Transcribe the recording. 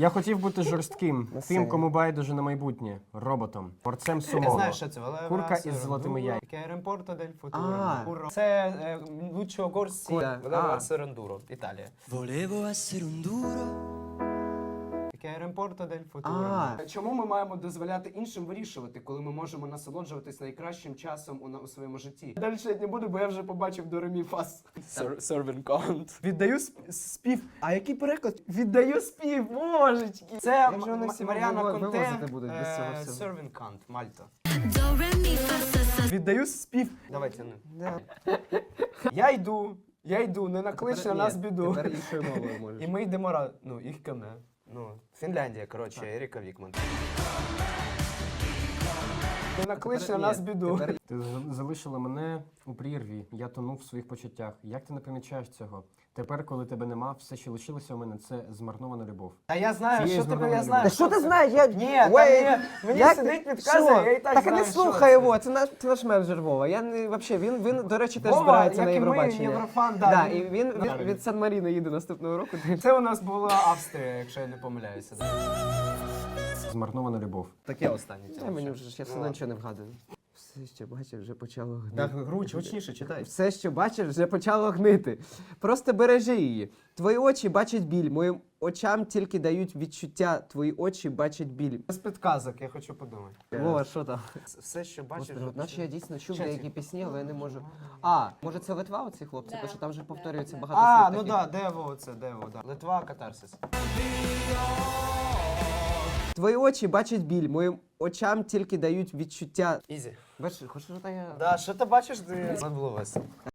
Я хотів бути жорстким, тим, кому байдуже на майбутнє, роботом, борцем Я сумо. знаю, що це. Волева Курка із золотими яйцями. Che aeroporto А. futuro. Курро. Це е, Лучо Горсі. Кура. Волева А. Серендуро, Італія. Volevo essere un duro. Aeroporto del futuro. А, Чому ми маємо дозволяти іншим вирішувати, коли ми можемо насолоджуватись найкращим часом у, на- у своєму житті? Далі я не буду, бо я вже побачив до ремі фас. Сервін Count. Віддаю сп- спів. А який переклад? Віддаю спів, божечки. Це Як же вони М- всі Маріана виво- Конте. вивозити будуть без цього Е, всього? Сервін Count, Мальта. Do re mi fa sa sa Віддаю спів. Давай тяни. да. Я йду, я йду, не наклич на нас біду. Тепер іншою мовою можеш. І ми йдемо. Ну, їх кане. Ну, Фінляндія, коротше, Еріка Вікман. Не наклич на нас біду. Ти за- залишила мене у прірві, я тонув в своїх почуттях. Як ти не помічаєш цього? Тепер, коли тебе нема, все, що лишилося у мене, це змарнована любов. Та я знаю, Цієї що тебе, я змарнованої знаю. Та що ти знаєш? Я... Ні, та Ой, ні, мені як сидить, підказує, я і так Так знаю, не що слухай це. його, це наш, це наш менеджер Вова. Я не, вообще, він, він, до речі, теж Вова, збирається як на і ми, Євробачення. Єврофан, да, да, він- і він від, від Сан-Маріно їде наступного року. Це у нас була Австрія, якщо я не помиляюся. Змарнована любов. Таке останнє. Та мені вже ж, я все одно нічого не вгадую. Все, що бачиш, вже почало гнити. Так, груч, гучніше читай. Все, що бачиш, вже почало гнити. Просто бережи її. Твої очі бачать біль, моїм очам тільки дають відчуття. Твої очі бачать біль. Без підказок, я хочу подумати. Вова, що там? Все, що бачиш. Господи, от наче я дійсно чув Чаті. деякі пісні, але я не можу. А, може це Литва, оці хлопці, тому що там вже повторюється багато А, слів ну таких. да, Дево, це Дево, да. Литва, катарсис. Твої очі бачать біль, моїм очам тільки дають відчуття. Ізі. Бачиш, хочеш, що я. Да, що ти бачиш. Це було весело.